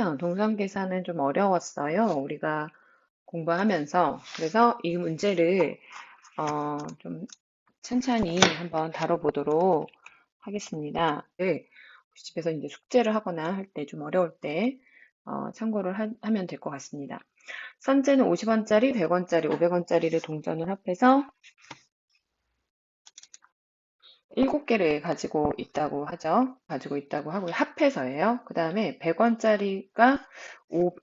왜냐하면 동선 계산은 좀 어려웠어요. 우리가 공부하면서. 그래서 이 문제를 어, 좀 천천히 한번 다뤄보도록 하겠습니다. 네, 집에서 이제 숙제를 하거나 할 때 좀 어려울 때 어, 참고를 하, 하면 될 것 같습니다. 선제는 50원짜리, 100원짜리, 500원짜리를 동전을 합해서 7개를 가지고 있다고 하죠. 가지고 있다고 하고요. 합해서예요. 그 다음에 100원짜리가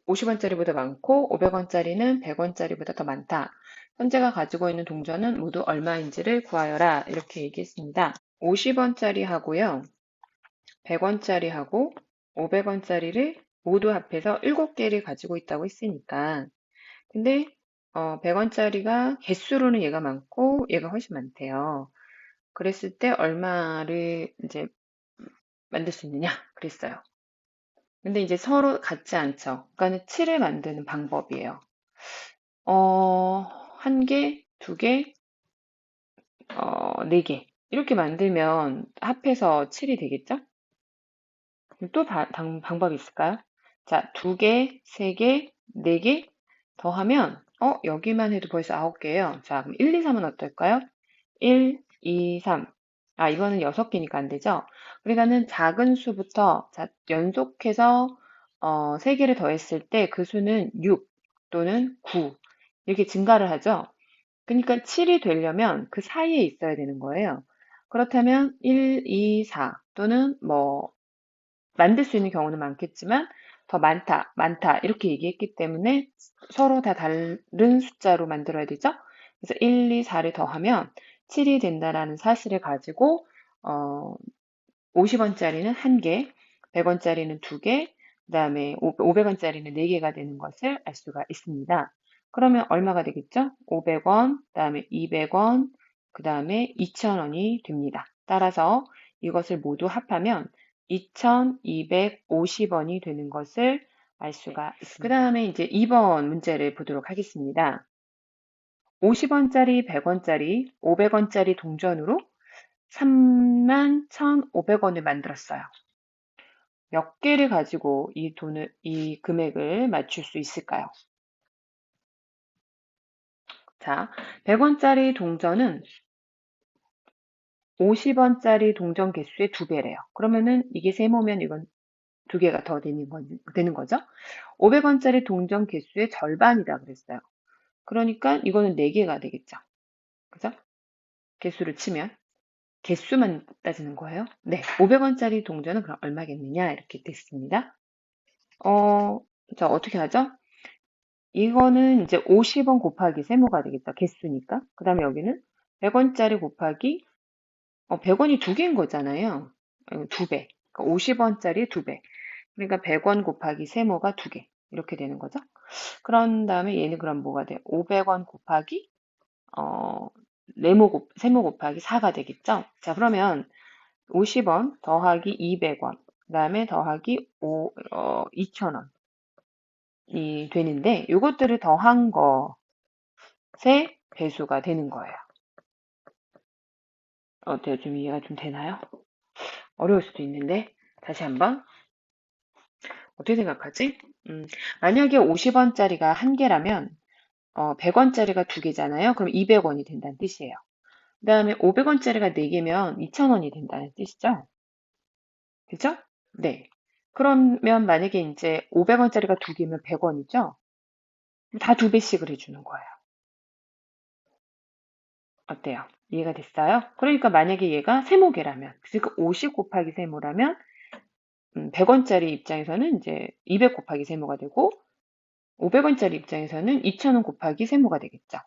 50원짜리보다 많고 500원짜리는 100원짜리보다 더 많다. 현재가 가지고 있는 동전은 모두 얼마인지를 구하여라. 이렇게 얘기했습니다. 50원짜리 하고요. 100원짜리 하고 500원짜리를 모두 합해서 7개를 가지고 있다고 했으니까 근데 어, 100원짜리가 개수로는 얘가 많고 얘가 훨씬 많대요. 그랬을 때 얼마를 이제 만들 수 있느냐 그랬어요. 근데 이제 서로 같지 않죠. 그러니까는 7을 만드는 방법이에요. 어, 한 개, 두 개, 어, 네 개. 이렇게 만들면 합해서 7이 되겠죠? 또 바, 방, 방법이 있을까요? 자, 두 개, 세 개, 네 개 더하면, 어, 여기만 해도 벌써 아홉 개예요. 자, 그럼 1, 2, 3은 어떨까요? 1, 2, 3. 아, 이거는 6개니까 안 되죠? 그러니까는 작은 수부터 자, 연속해서 어, 3개를 더했을 때 그 수는 6 또는 9 이렇게 증가를 하죠. 그러니까 7이 되려면 그 사이에 있어야 되는 거예요. 그렇다면 1, 2, 4 또는 뭐 만들 수 있는 경우는 많겠지만 더 많다, 많다 이렇게 얘기했기 때문에 서로 다 다른 숫자로 만들어야 되죠. 그래서 1, 2, 4를 더하면 7이 된다라는 사실을 가지고 어, 50원짜리는 1개, 100원짜리는 2개, 그 다음에 500원짜리는 4개가 되는 것을 알 수가 있습니다. 그러면 얼마가 되겠죠? 500원, 그 다음에 200원, 그 다음에 2,000원이 됩니다. 따라서 이것을 모두 합하면 2,250원이 되는 것을 알 수가 있습니다. 그 다음에 이제 2번 문제를 보도록 하겠습니다. 50원짜리, 100원짜리, 500원짜리 동전으로 3만 1,500원을 만들었어요. 몇 개를 가지고 이 돈을, 이 금액을 맞출 수 있을까요? 자, 100원짜리 동전은 50원짜리 동전 개수의 두 배래요. 그러면은 이게 세모면 이건 두 개가 더 되는, 거, 되는 거죠. 500원짜리 동전 개수의 절반이다 그랬어요. 그러니까 이거는 4개가 되겠죠. 그죠? 개수를 치면 개수만 따지는 거예요. 네, 500원짜리 동전은 그럼 얼마겠느냐 이렇게 됐습니다. 어, 자 어떻게 하죠? 이거는 이제 50원 곱하기 세모가 되겠다. 개수니까. 그 다음에 여기는 100원짜리 곱하기 어, 100원이 두 개인 거잖아요. 두 배. 그러니까 50원짜리 두 배. 그러니까 100원 곱하기 세모가 두 개. 이렇게 되는 거죠. 그런 다음에 얘는 그럼 뭐가 돼? 500원 곱하기 어, 네모 곱, 세모 곱하기 4가 되겠죠? 자, 그러면 50원 더하기 200원, 그 다음에 더하기 5, 어, 2,000원이 되는데, 이것들을 더한 것의 배수가 되는 거예요. 어때요? 좀 이해가 좀 되나요? 어려울 수도 있는데, 다시 한번. 어떻게 생각하지? 음, 만약에 50원 짜리가 한 개라면 어, 100원 짜리가 두 개잖아요. 그럼 200원이 된다는 뜻이에요. 그 다음에 500원 짜리가 4 개면 2,000원이 된다는 뜻이죠. 그죠? 네. 그러면 만약에 이제 500원 짜리가 두 개면 100원이죠? 다두 배씩을 해 주는 거예요. 어때요? 이해가 됐어요? 그러니까 만약에 얘가 세모계라면, 그러니까 50 곱하기 세모라면 100원짜리 음, 입장에서는 이제 200 곱하기 세모가 되고 500원짜리 입장에서는 2,000원 곱하기 세모가 되겠죠.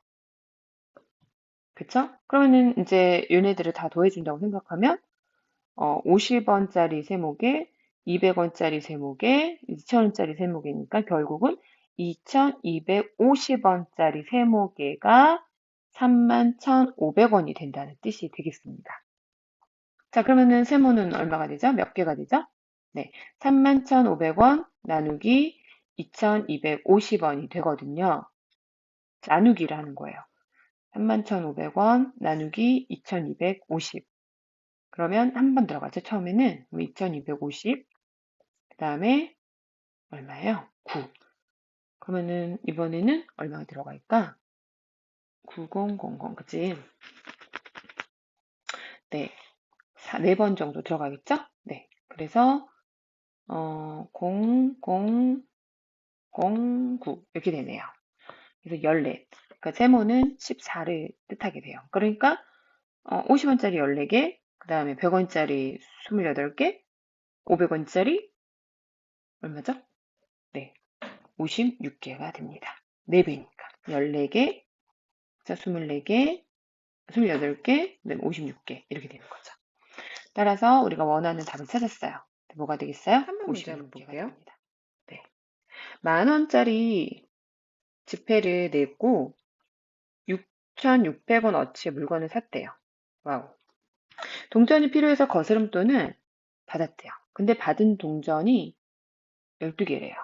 그쵸? 그러면은 이제 얘네들을 다 더해준다고 생각하면 어, 50원짜리 세모에 200원짜리 세모에 2,000원짜리 세모개니까 결국은 2,250원짜리 세모개가 31,500원이 된다는 뜻이 되겠습니다. 자, 그러면은 세모는 얼마가 되죠? 몇 개가 되죠? 네, 31,500원 나누기 2,250원이 되거든요. 나누기를 는 거예요. 31,500원 나누기 2,250. 그러면 한 번 들어가죠. 처음에는 2,250. 그 다음에 얼마예요? 9. 그러면은 이번에는 얼마가 들어갈까? 9000, 그치? 네. 4번 정도 들어가겠죠? 네. 그래서, 어, 0, 0, 0, 9. 이렇게 되네요. 그래서 14. 그러니까 세모는 14를 뜻하게 돼요. 그러니까, 어, 50원짜리 14개, 그 다음에 100원짜리 28개, 500원짜리, 얼마죠? 네. 56개가 됩니다. 4배니까. 14개, 자, 24개, 28개, 그다음에 56개 이렇게 되는 거죠. 따라서 우리가 원하는 답을 찾았어요. 뭐가 되겠어요? 56개가 됩니다. 네. 만 원짜리 지폐를 냈고 6,600원 어치의 물건을 샀대요. 와우. 동전이 필요해서 거스름 돈을 받았대요. 근데 받은 동전이 12개래요.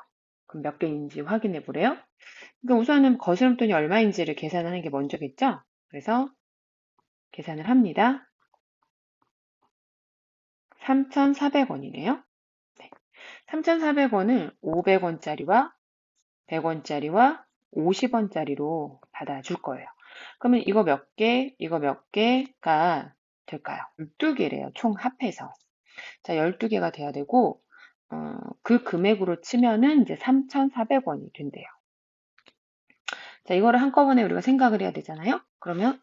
그럼 몇 개인지 확인해 보래요. 그러니까 우선은 거스름 돈이 얼마인지를 계산하는 게 먼저겠죠? 그래서 계산을 합니다. 3,400원이네요. 네. 3,400원을 500원짜리와 100원짜리와 50원짜리로 받아줄 거예요. 그러면 이거 몇 개, 이거 몇 개가 될까요? 12개래요. 총 합해서. 자, 12개가 돼야 되고, 어, 그 금액으로 치면은 이제 3,400원이 된대요. 자, 이거를 한꺼번에 우리가 생각을 해야 되잖아요? 그러면,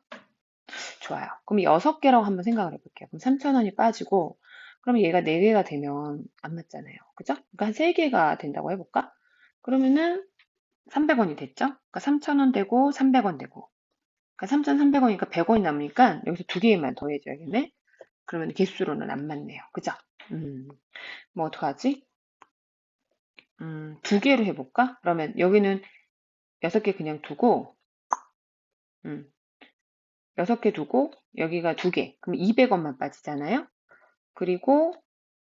좋아요. 그럼 6개라고 한번 생각을 해볼게요. 그럼 3,000원이 빠지고, 그러면 얘가 4개가 되면 안 맞잖아요. 그죠? 그러니까 한 3개가 된다고 해볼까? 그러면은 300원이 됐죠? 그러니까 3,000원 되고 300원 되고. 그러니까 3,300원이니까 100원이 남으니까 여기서 두 개만 더해줘야겠네? 그러면 개수로는 안 맞네요. 그죠? 음, 뭐 어떡하지? 음, 두 개로 해볼까? 그러면 여기는 여섯 개 그냥 두고, 음, 여섯 개 두고, 여기가 두 개. 그럼 200원만 빠지잖아요? 그리고,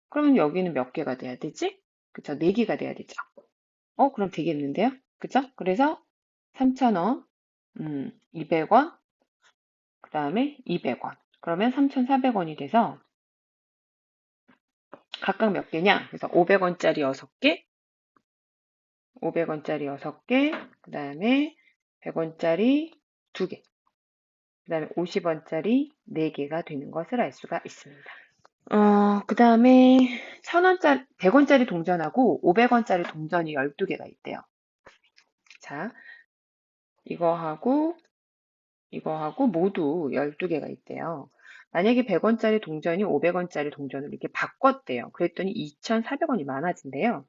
그러면 여기는 몇 개가 돼야 되지? 그쵸? 네 개가 돼야 되죠. 어, 그럼 되겠는데요? 그죠? 그래서 3,000원, 음, 200원, 그 다음에 200원. 그러면 3,400원이 돼서 각각 몇 개냐? 그래서 500원짜리 6개, 500원짜리 6개, 그 다음에 100원짜리 2개, 그 다음에 50원짜리 4개가 되는 것을 알 수가 있습니다. 어, 그 다음에 1000원짜리, 100원짜리 동전하고 500원짜리 동전이 12개가 있대요. 자, 이거하고, 이거하고 모두 12개가 있대요. 만약에 100원짜리 동전이 500원짜리 동전을 이렇게 바꿨대요. 그랬더니 2,400원이 많아진대요.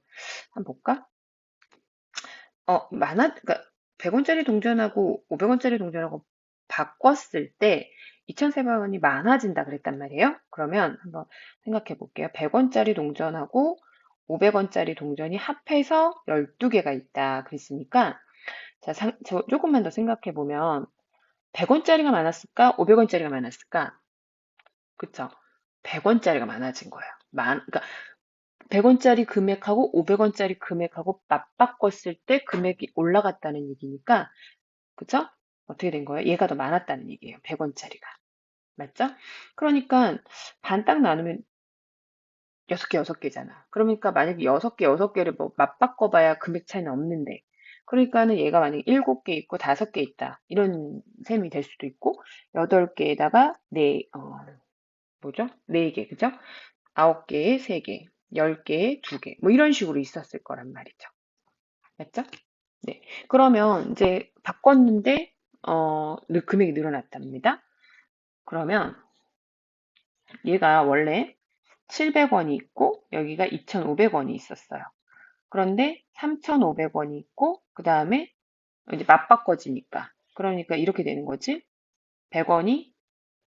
한번 볼까? 어, 많아, 그러니까 100원짜리 동전하고 500원짜리 동전하고 바꿨을 때 2,400원이 많아진다 그랬단 말이에요. 그러면 한번 생각해 볼게요. 100원짜리 동전하고 500원짜리 동전이 합해서 12개가 있다 그랬으니까 자, 상, 저 조금만 더 생각해 보면 100원짜리가 많았을까? 500원짜리가 많았을까? 그쵸? 100원짜리가 많아진 거예요. 만, 그러니까 100원짜리 금액하고 500원짜리 금액하고 맞바꿨을 때 금액이 올라갔다는 얘기니까, 그쵸? 어떻게 된 거예요? 얘가 더 많았다는 얘기예요. 100원짜리가. 맞죠? 그러니까 반 딱 나누면 6개, 6개잖아. 그러니까 만약에 6개, 6개를 뭐 맞바꿔 봐야 금액 차이는 없는데, 그러니까는 얘가 만약에 7개 있고 5개 있다. 이런 셈이 될 수도 있고, 8개에다가 4, 어, 뭐죠? 4개, 그죠? 9개에 3개, 10개에 2개, 뭐 이런 식으로 있었을 거란 말이죠. 맞죠? 네. 그러면 이제 바꿨는데, 어, 금액이 늘어났답니다. 그러면 얘가 원래 700원이 있고 여기가 2,500원이 있었어요. 그런데 3,500원이 있고 그 다음에 이제 맞바꿔지니까 그러니까 이렇게 되는 거지. 100원이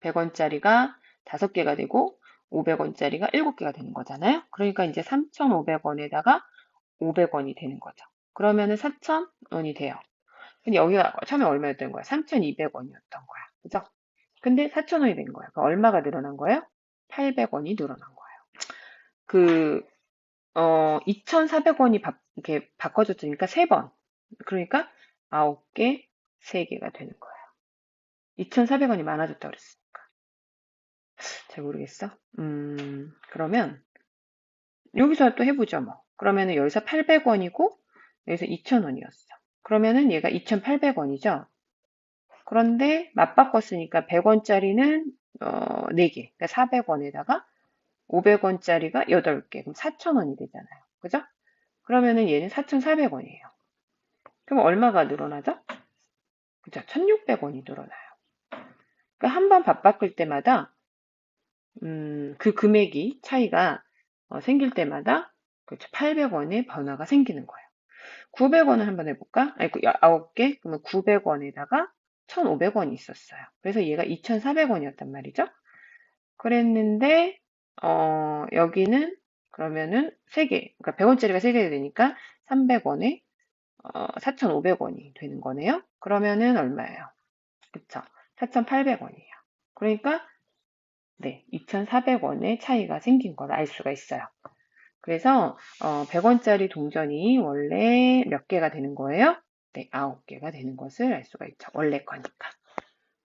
100원짜리가 5개가 되고 500원짜리가 7개가 되는 거잖아요. 그러니까 이제 3,500원에다가 500원이 되는 거죠. 그러면은 4,000원이 돼요. 근데 여기가 처음에 얼마였던 거야? 3,200원이었던 거야. 그죠? 근데 4,000원이 된 거야. 그러니까 얼마가 늘어난 거예요? 800원이 늘어난 거예요. 그, 어, 2,400원이 바, 이렇게 바꿔줬으니까 3번. 그러니까 9개, 3개가 되는 거예요. 2,400원이 많아졌다고 그랬으니까. 잘 모르겠어? 음, 그러면 여기서 또 해보죠, 뭐. 그러면은 여기서 800원이고 여기서 2,000원이었어. 그러면은 얘가 2,800원이죠. 그런데 맞바꿨으니까 100원짜리는 어, 4개, 그러니까 400원에다가 500원짜리가 8개, 그럼 4,000원이 되잖아요. 그죠? 그러면은 얘는 4,400원이에요. 그럼 얼마가 늘어나죠? 그죠? 1,600원이 늘어나요. 그러니까 한 번 바꿔 때마다 음, 그 금액이 차이가 어, 생길 때마다 그렇죠. 800원의 변화가 생기는 거예요. 900원을 한번 해볼까? 아니, 9개? 그러면 900원에다가 1,500원이 있었어요. 그래서 얘가 2,400원이었단 말이죠. 그랬는데, 어, 여기는 그러면은 3개, 그러니까 100원짜리가 3개 되니까 300원에 어, 4,500원이 되는 거네요. 그러면은 얼마예요? 그쵸? 4,800원이에요. 그러니까 네, 2,400원의 차이가 생긴 걸 알 수가 있어요. 그래서 어, 100원짜리 동전이 원래 몇 개가 되는 거예요? 네, 9개가 되는 것을 알 수가 있죠. 원래 거니까.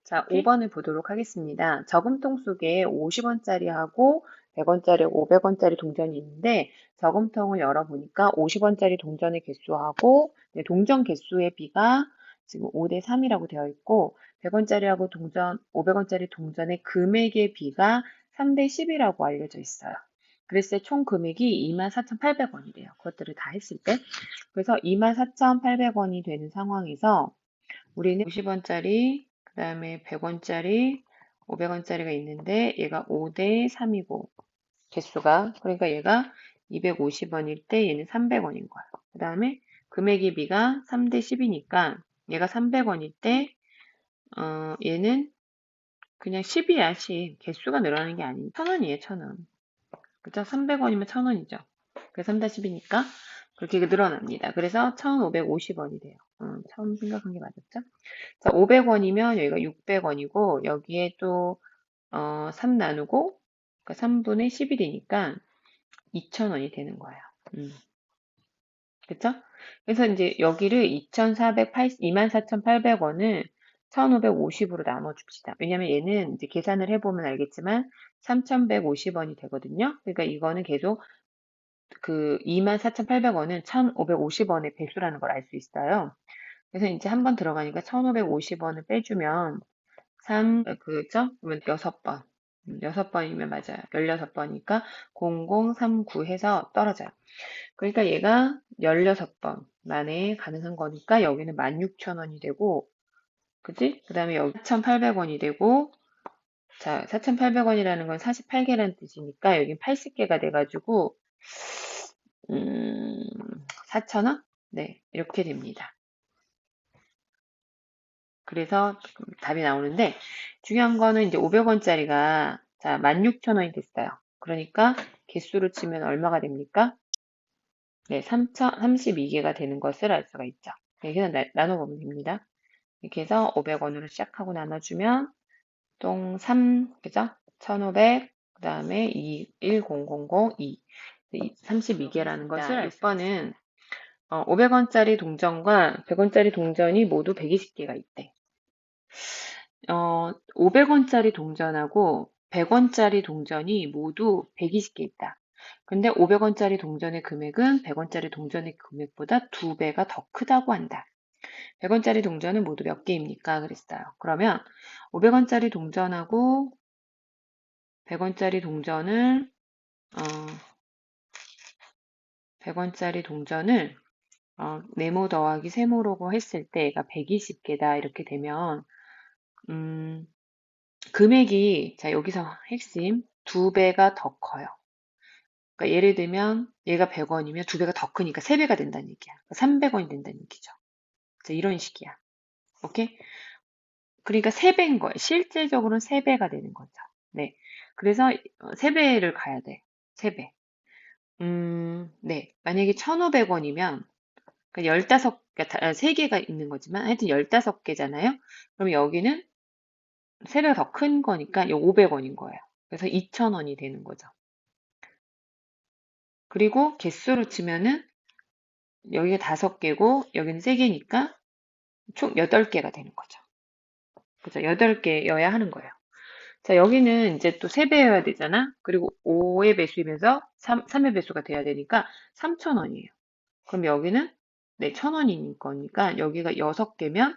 자, 오케이? 5번을 보도록 하겠습니다. 저금통 속에 50원짜리하고 100원짜리, 500원짜리 동전이 있는데 저금통을 열어보니까 50원짜리 동전의 개수하고 네, 동전 개수의 비가 지금 5대 3이라고 되어 있고 100원짜리하고 동전, 500원짜리 동전의 금액의 비가 3대 10이라고 알려져 있어요. 때총 금액이 24,800원이래요. 그것들을 다 했을 때. 그래서 24,800원이 되는 상황에서 우리는 50원짜리, 그 다음에 100원짜리, 500원짜리가 있는데 얘가 5대 3이고 개수가 그러니까 얘가 250원일 때 얘는 300원인 거예요. 그 다음에 금액의 비가 3대 10이니까 얘가 300원일 때 어, 얘는 그냥 10이야 10 개수가 늘어나는 게 아니고 1000원이에요 1000원 그죠? 300원이면 1000원이죠. 그래서 3-10이니까 그렇게 늘어납니다. 그래서 1550원이 돼요. 음, 처음 생각한 게 맞았죠? 자, 500원이면 여기가 600원이고 여기에 또 어, 3 나누고 그러니까 3분의 10이 되니까 2000원이 되는 거예요. 음. 그쵸? 그래서 이제 여기를 2,480, 24,800원을 1,550으로 나눠 줍시다. 왜냐면 얘는 이제 계산을 해보면 알겠지만 3,150원이 되거든요. 그러니까 이거는 계속 그 24,800원은 1,550원의 배수라는 걸 알 수 있어요. 그래서 이제 한 번 들어가니까 1,550원을 빼주면 3, 그죠? 그러면 6번. 6번이면 맞아요. 16번이니까 0039 해서 떨어져요. 그러니까 얘가 16번 만에 가능한 거니까 여기는 16,000원이 되고 그지? 그 다음에 여기 4,800원이 되고 자 4,800원이라는 건 48개라는 뜻이니까 여긴 80개가 돼가지고 음, 4,000원? 네 이렇게 됩니다. 그래서 답이 나오는데 중요한 거는 이제 500원짜리가 자 16,000원이 됐어요. 그러니까 개수로 치면 얼마가 됩니까? 네, 3,032개가 되는 것을 알 수가 있죠. 네, 그냥 나눠보면 됩니다. 이렇게 해서 500원으로 시작하고 나눠주면 똥 3, 그죠? 1500, 그 다음에 2, 10002, 32개라는 것을 알 6번은 어, 500원짜리 동전과 100원짜리 동전이 모두 120개가 있대. 어, 500원짜리 동전하고 100원짜리 동전이 모두 120개 있다. 근데 500원짜리 동전의 금액은 100원짜리 동전의 금액보다 2배가 더 크다고 한다. 100원짜리 동전은 모두 몇 개입니까? 그랬어요. 그러면 500원짜리 동전하고 100원짜리 동전을 어, 100원짜리 동전을 어, 네모 더하기 세모라고 했을 때 얘가 120개다 이렇게 되면 음, 금액이 자 여기서 핵심 두 배가 더 커요. 그러니까 예를 들면 얘가 100원이면 두 배가 더 크니까 세 배가 된다는 얘기야. 300원이 그러니까 된다는 얘기죠. 자, 이런 식이야. 오케이? 그러니까 3배인 거예요. 실제적으로는 3배가 되는 거죠. 네. 그래서 3배를 가야 돼. 3배. 음, 네. 만약에 1,500원이면 그러니까 15, 그러니까 3개가 아, 있는 거지만 하여튼 15개잖아요. 그럼 여기는 3배가 더 큰 거니까 500원인 거예요. 그래서 2,000원이 되는 거죠. 그리고 개수로 치면은 여기가 다섯 개고 여기는 세 개니까 총 여덟 개가 되는 거죠. 그죠? 여덟 개여야 하는 거예요. 자, 여기는 이제 또 3배여야 되잖아? 그리고 5의 배수이면서 3, 3의 배수가 돼야 되니까 3,000원이에요. 그럼 여기는 네, 1,000원인 거니까 여기가 6개면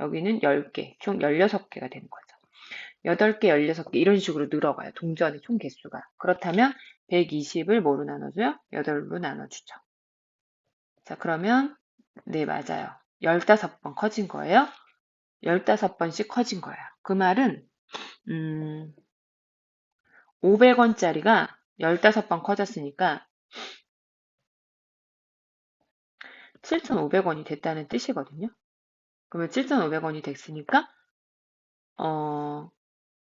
여기는 10개, 총 16개가 되는 거죠. 8개, 16개 이런 식으로 늘어가요. 동전의 총 개수가. 그렇다면 120을 뭐로 나눠줘요? 8로 나눠주죠. 자, 그러면 네, 맞아요. 15번 커진 거예요. 15번씩 커진 거예요. 그 말은 음, 500원짜리가 15번 커졌으니까 7,500원이 됐다는 뜻이거든요. 그러면 7,500원이 됐으니까 어,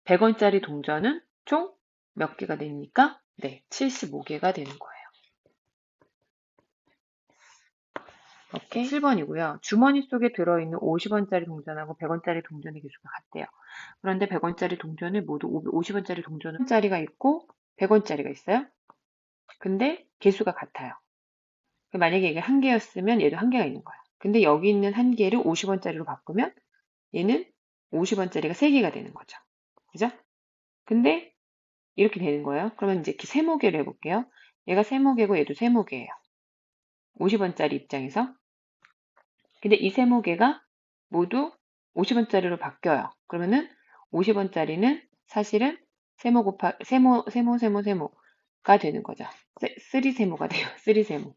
100원짜리 동전은 총 몇 개가 됩니까? 네, 75개가 되는 거예요. 오케이. 7번이고요. 주머니 속에 들어있는 50원짜리 동전하고 100원짜리 동전의 개수가 같대요. 그런데 100원짜리 동전을 모두 50원짜리 동전은 짜리가 있고 100원짜리가 있어요. 근데 개수가 같아요. 만약에 이게 한 개였으면 얘도 한 개가 있는 거야. 근데 여기 있는 한 개를 50원짜리로 바꾸면 얘는 50원짜리가 세 개가 되는 거죠. 그죠? 근데 이렇게 되는 거예요. 그러면 이제 세모개를 해볼게요. 얘가 세모개고 얘도 세모개예요. 50원짜리 입장에서. 근데 이 세모개가 모두 50원짜리로 바뀌어요. 그러면은 50원짜리는 사실은 세모 곱하 세모 세모 세모 세모가 되는 거죠. 쓰리 세모가 돼요. 쓰리 세모.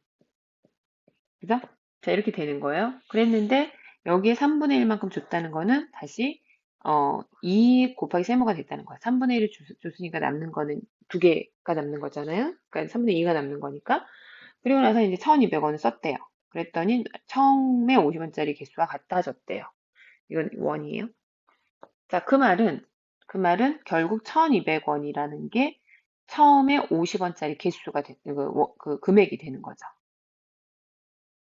그죠? 자, 이렇게 되는 거예요. 그랬는데 여기에 3분의 1만큼 줬다는 거는 다시 어, 2 곱하기 세모가 됐다는 거야. 3분의 1을 줬, 으니까 남는 거는 두 개가 남는 거잖아요. 그러니까 3분의 2가 남는 거니까. 그리고 나서 이제 1200원을 썼대요. 그랬더니 처음에 50원짜리 개수와 같아졌대요. 이건 원이에요. 자, 그 말은 그 말은 결국 1200원이라는 게 처음에 50원짜리 개수가 되, 그, 그 금액이 되는 거죠.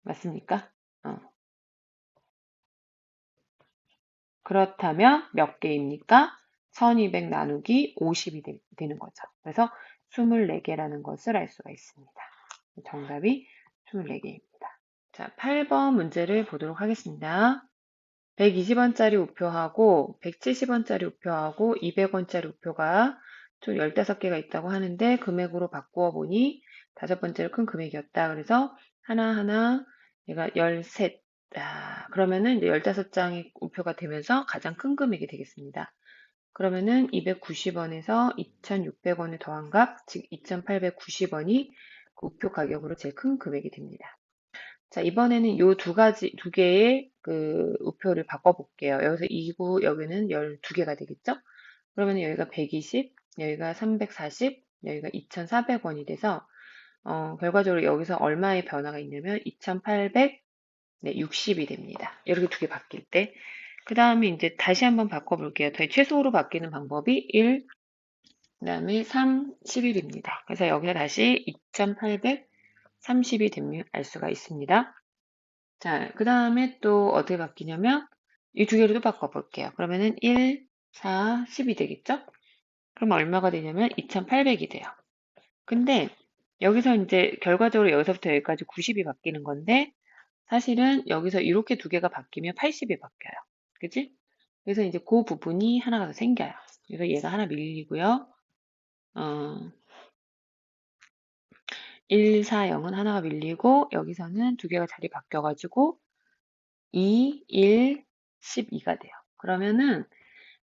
맞습니까? 어. 그렇다면 몇 개입니까? 1200 나누기 50이 되, 는 거죠. 그래서 24개라는 것을 알 수가 있습니다. 정답이 24개입니다. 자, 8번 문제를 보도록 하겠습니다. 120원짜리 우표하고 170원짜리 우표하고 200원짜리 우표가 총 15개가 있다고 하는데 금액으로 바꾸어 보니 다섯 번째로 큰 금액이었다. 그래서 하나하나 얘가 13. 아, 그러면은 이제 15장의 우표가 되면서 가장 큰 금액이 되겠습니다. 그러면은 290원에서 2,600원을 더한 값, 즉 2,890원이 그 우표 가격으로 제일 큰 금액이 됩니다. 자, 이번에는 요 두 가지, 두 개의 그 우표를 바꿔볼게요. 여기서 2구, 여기는 12개가 되겠죠? 그러면 여기가 120, 여기가 340, 여기가 2,400원이 돼서 어, 결과적으로 여기서 얼마의 변화가 있냐면 2,860이 됩니다. 이렇게 두 개 바뀔 때. 그 다음에 이제 다시 한번 바꿔볼게요. 최소로 바뀌는 방법이 1, 그 다음에 3, 11입니다. 그래서 여기서 다시 2,830이 되면 알 수가 있습니다. 자, 그 다음에 또 어떻게 바뀌냐면 이 두 개를 또 바꿔볼게요. 그러면은 1, 4, 10이 되겠죠? 그럼 얼마가 되냐면 2,800이 돼요. 근데 여기서 이제 결과적으로 여기서부터 여기까지 90이 바뀌는 건데 사실은 여기서 이렇게 두 개가 바뀌면 80이 바뀌어요. 그치? 그래서 이제 그 부분이 하나가 더 생겨요. 그래서 얘가 하나 밀리고요. 어, 1, 4, 0은 하나가 밀리고 여기서는 두 개가 자리 바뀌어가지고 2, 1, 12가 돼요. 그러면은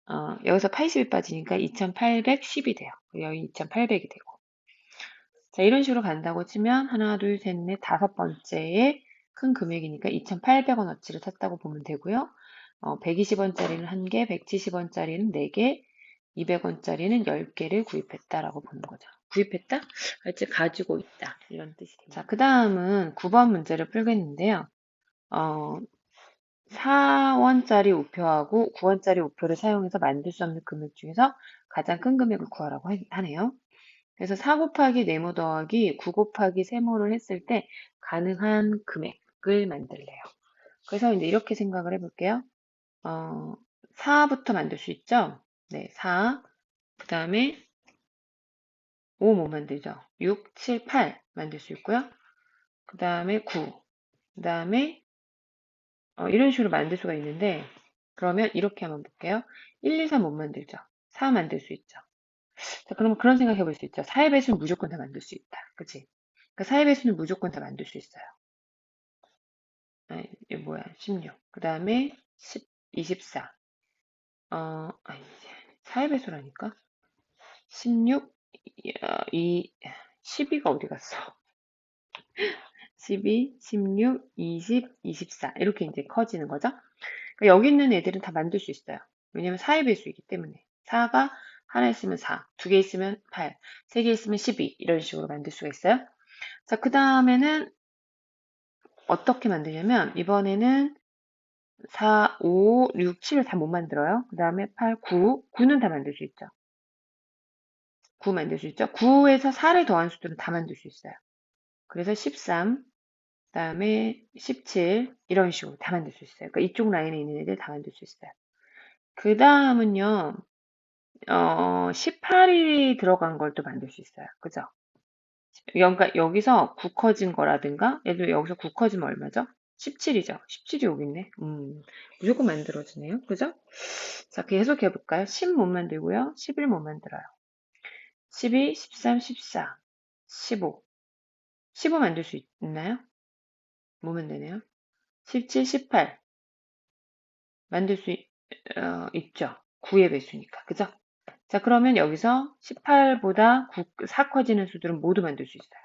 어, 여기서 80이 빠지니까 2810이 돼요. 여기 2800이 되고 자, 이런 식으로 간다고 치면 하나, 둘, 셋, 넷, 다섯 번째에 큰 금액이니까 2,800원어치를 샀다고 보면 되고요. 어, 120원짜리는 1개, 170원짜리는 4개, 200원짜리는 10개를 구입했다라고 보는 거죠. 구입했다? 즉 가지고 있다. 이런 뜻이 됩니다. 자, 그 다음은 9번 문제를 풀겠는데요. 어, 4원짜리 우표하고 9원짜리 우표를 사용해서 만들 수 없는 금액 중에서 가장 큰 금액을 구하라고 하네요. 그래서 4 곱하기 네모 더하기 9 곱하기 세모를 했을 때 가능한 금액을 만들래요. 그래서 이제 이렇게 생각을 해볼게요. 어, 4부터 만들 수 있죠? 네, 4. 그 다음에 5 못 만들죠? 6, 7, 8 만들 수 있고요. 그 다음에 9. 그 다음에 어, 이런 식으로 만들 수가 있는데 그러면 이렇게 한번 볼게요. 1, 2, 3 못 만들죠? 4 만들 수 있죠. 자, 그러면 그런 생각 해 볼 수 있죠. 4의 배수는 무조건 다 만들 수 있다. 그치? 그러니까 4의 배수는 무조건 다 만들 수 있어요. 아, 이게 뭐야? 16. 그 다음에 10, 24. 어, 아니, 4의 배수라니까? 16, 이, 12가 어디 갔어? 12, 16, 20, 24. 이렇게 이제 커지는 거죠. 그러니까 여기 있는 애들은 다 만들 수 있어요. 왜냐면 4의 배수이기 때문에. 4가 하나 있으면 4, 두 개 있으면 8, 세 개 있으면 12. 이런 식으로 만들 수가 있어요. 자, 그 다음에는 어떻게 만드냐면, 이번에는 4, 5, 6, 7을 다 못 만들어요. 그 다음에 8, 9, 9는 다 만들 수 있죠. 9 만들 수 있죠. 9에서 4를 더한 수들은 다 만들 수 있어요. 그래서 13, 그 다음에 17, 이런 식으로 다 만들 수 있어요. 그러니까 이쪽 라인에 있는 애들 다 만들 수 있어요. 그 다음은요, 어, 18이 들어간 걸 또 만들 수 있어요. 그죠? 그러니까 여기서 9 커진 거라든가, 얘도 여기서 9 커지면 얼마죠? 17이죠. 17이 여기 있네. 음, 무조건 만들어지네요. 그죠? 자, 계속 해볼까요? 10 못 만들고요. 11 못 만들어요. 12, 13, 14, 15. 15 만들 수 있나요? 못 만드네요. 17, 18. 만들 수 있, 어, 있죠. 9의 배수니까. 그죠? 자, 그러면 여기서 18보다 9, 4 커지는 수들은 모두 만들 수 있어요.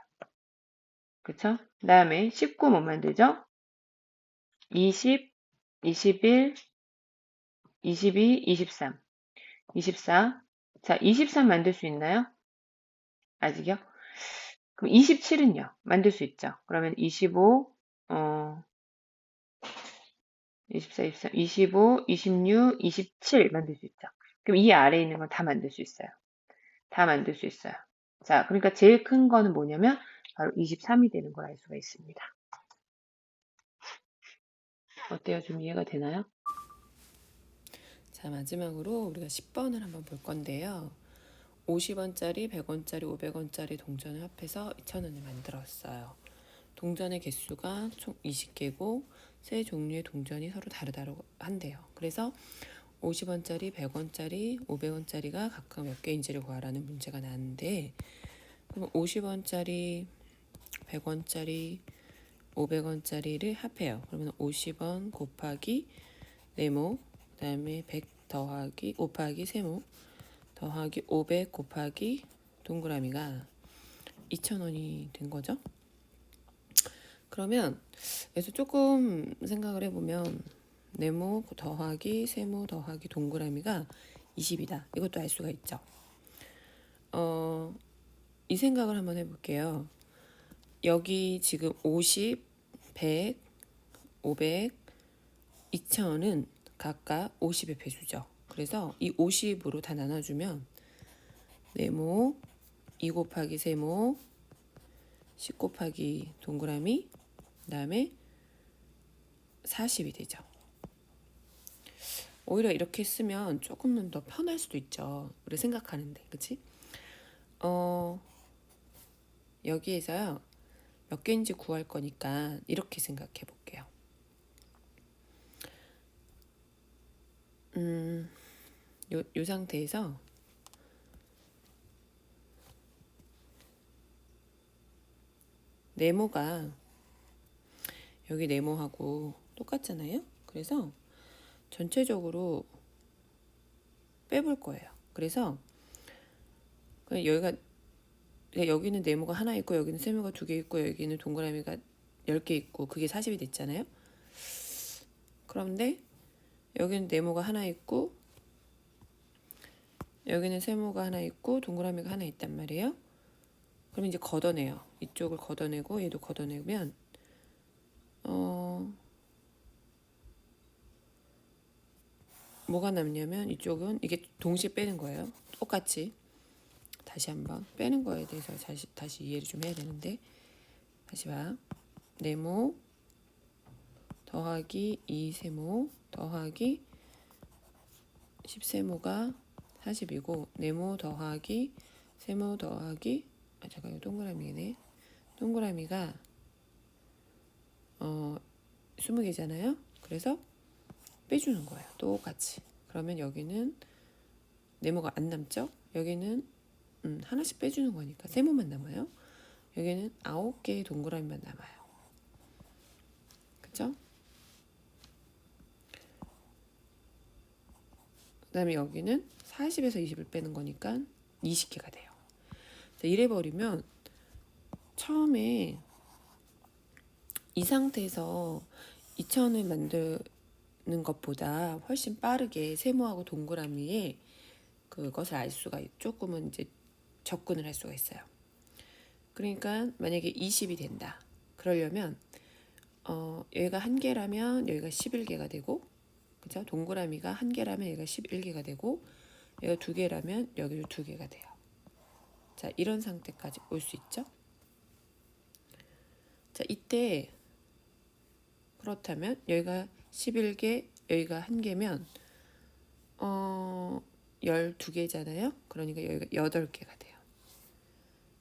그쵸? 그 다음에 19 못 만들죠? 20, 21, 22, 23, 24. 자, 23 만들 수 있나요? 아직요? 그럼 27은요? 만들 수 있죠. 그러면 25, 어, 24, 23, 25, 26, 27 만들 수 있죠. 그럼 이 아래에 있는 건 다 만들 수 있어요. 다 만들 수 있어요. 자, 그러니까 제일 큰 거는 뭐냐면 바로 23이 되는 걸 알 수가 있습니다. 어때요? 좀 이해가 되나요? 자, 마지막으로 우리가 10번을 한번 볼 건데요. 50원짜리, 100원짜리, 500원짜리 동전을 합해서 2,000원을 만들었어요. 동전의 개수가 총 20개고 세 종류의 동전이 서로 다르다고 한대요. 그래서 50원짜리, 100원짜리, 500원짜리가 각각 몇 개인지를 구하라는 문제가 나왔는데 그럼 50원짜리, 100원짜리, 500원짜리를 합해요. 그러면 50원 곱하기 네모, 그 다음에 100 더하기 5 곱하기 세모, 더하기 500 곱하기 동그라미가 2,000원이 된 거죠. 그러면 여기서 조금 생각을 해보면 네모 더하기 세모 더하기 동그라미가 20이다. 이것도 알 수가 있죠. 어, 이 생각을 한번 해볼게요. 여기 지금 50, 100, 500, 2000은 각각 50의 배수죠. 그래서 이 50으로 다 나눠주면 네모, 2 곱하기 세모, 10 곱하기 동그라미, 그 다음에 40이 되죠. 오히려 이렇게 쓰면 조금은 더 편할 수도 있죠. 우리 생각하는데, 그치? 어, 여기에서요, 몇 개인지 구할 거니까 이렇게 생각해 볼게요. 음, 요, 요 상태에서 네모가 여기 네모하고 똑같잖아요. 그래서 전체적으로 빼볼 거예요. 그래서 여기가 여기는 네모가 하나 있고 여기는 세모가 두 개 있고 여기는 동그라미가 10개 있고 그게 40이 됐잖아요. 그런데 여기는 네모가 하나 있고 여기는 세모가 하나 있고 동그라미가 하나 있단 말이에요. 그럼 이제 걷어내요. 이쪽을 걷어내고 얘도 걷어내면 어 뭐가 남냐면 이쪽은 이게 동시에 빼는 거예요. 똑같이 다시 한번 빼는 거에 대해서 다시 다시 이해를 좀 해야 되는데 다시 봐. 네모 더하기 2세모 더하기 10세모가 40이고 네모 더하기 세모 더하기 아 잠깐 이거 동그라미네 동그라미가 어 20개잖아요 그래서 빼주는 거예요 똑같이 그러면 여기는 네모가 안 남죠? 여기는 음, 하나씩 빼주는 거니까 세모만 남아요. 여기는 아홉 개의 동그라미만 남아요. 그죠? 그 다음에 여기는 40에서 20을 빼는 거니까 20개가 돼요. 자, 이래 버리면 처음에 이 상태에서 2000을 만드는 것보다 훨씬 빠르게 세모하고 동그라미에 그것을 알 수가 있- 조금은 이제 접근을 할 수가 있어요. 그러니까 만약에 20이 된다. 그러려면 어, 여기가 한 개라면 여기가 11개가 되고 그죠? 동그라미가 한 개라면 여기가 11개가 되고 여기가 두 개라면 여기도 두 개가 돼요. 자, 이런 상태까지 올 수 있죠? 자, 이때 그렇다면 여기가 11개, 여기가 한 개면 어 12개잖아요. 그러니까 여기가 8개가 돼요.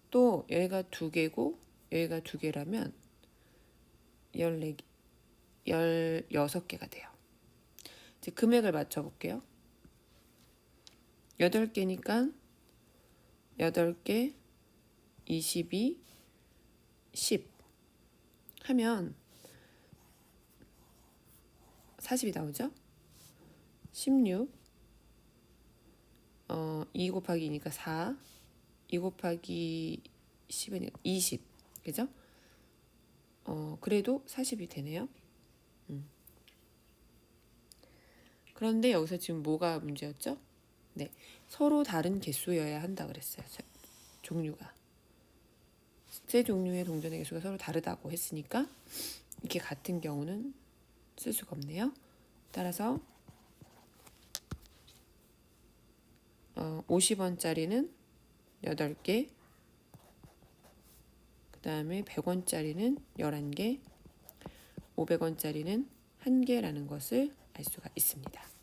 또 여기가 두 개고 여기가 두 개라면 14개, 16개가 돼요. 이제 금액을 맞춰 볼게요. 8개니까 8개 22 10 하면 40이 나오죠? 16 어, 2 곱하기 2니까 4 2 곱하기 10이니까 20 그죠? 어, 그래도 40이 되네요. 음. 그런데 여기서 지금 뭐가 문제였죠? 네, 서로 다른 개수여야 한다 그랬어요. 세- 종류가 세 종류의 동전의 개수가 서로 다르다고 했으니까 이게 같은 경우는 쓸 수가 없네요. 따라서 어, 50원짜리는 8개, 그 다음에 100원짜리는 11개, 500원짜리는 1개라는 것을 알 수가 있습니다.